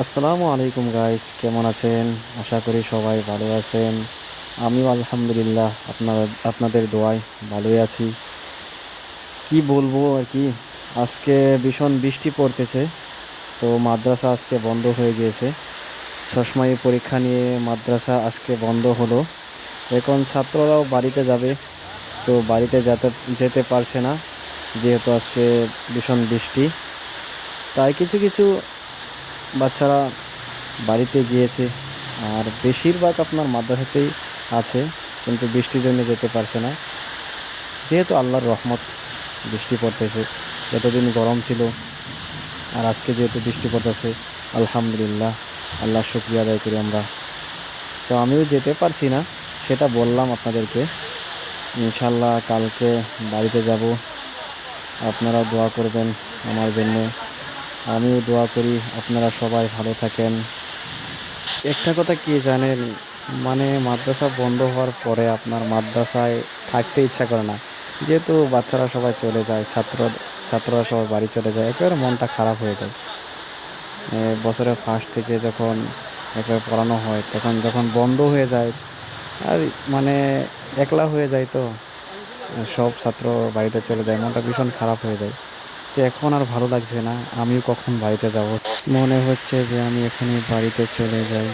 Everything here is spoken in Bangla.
আসসালামু আলাইকুম গাইস কেমন আছেন? আশা করি সবাই ভালো আছেন। আমিও আলহামদুলিল্লাহ আপনারা, আপনাদের দোয়ায় ভালোই আছি। কি বলব আর কি? আজকে ভীষণ বৃষ্টি পড়তেছে, তো মাদ্রাসা আজকে বন্ধ হয়ে গিয়েছে। সসময় পরীক্ষা নিয়ে মাদ্রাসা আজকে বন্ধ হলো। এখন ছাত্ররাও বাড়িতে যাবে, তো বাড়িতে যেতে যেতে পারছে না, যেহেতু আজকে ভীষণ বৃষ্টি। তাই কিছু কিছু বাচ্চারা বাড়িতে গিয়েছে আর বেশিরভাগ আপনার মাদ্রাসাতেই আছে, কিন্তু বৃষ্টির জন্য যেতে পারছে না। যেহেতু আল্লাহর রহমত বৃষ্টি পড়তেছে, এতদিন গরম ছিল আর আজকে যেহেতু বৃষ্টি পড়তেছে, আলহামদুলিল্লাহ, আল্লাহ শুক্রিয়া আদায় করি আমরা। তো আমিও যেতে পারছি না, সেটা বললাম আপনাদেরকে। ইনশাল্লাহ কালকে বাড়িতে যাব। আপনারা দোয়া করবেন আমার জন্য। আমিও দোয়া করি আপনারা সবাই ভালো থাকেন। একটা কথা কি জানেন? মানে মাদ্রাসা বন্ধ হওয়ার পরে আপনার মাদ্রাসায় থাকতে ইচ্ছা করে না। যেহেতু বাচ্চারা সবাই চলে যায়, ছাত্র, ছাত্ররা সবাই বাড়ি চলে যায়, একেবারে মনটা খারাপ হয়ে যায়। বছরের ফার্স্ট থেকে যখন একেবারে পড়ানো হয়, তখন যখন বন্ধ হয়ে যায়, আর মানে একলা হয়ে যায় তো, সব ছাত্র বাড়িতে চলে যায়, মনটা ভীষণ খারাপ হয়ে যায়। তো এখন আর ভালো লাগছে না। আমিও কখন বাড়িতে যাব? মনে হচ্ছে যে আমি এখানে বাড়িতে চলে যাই।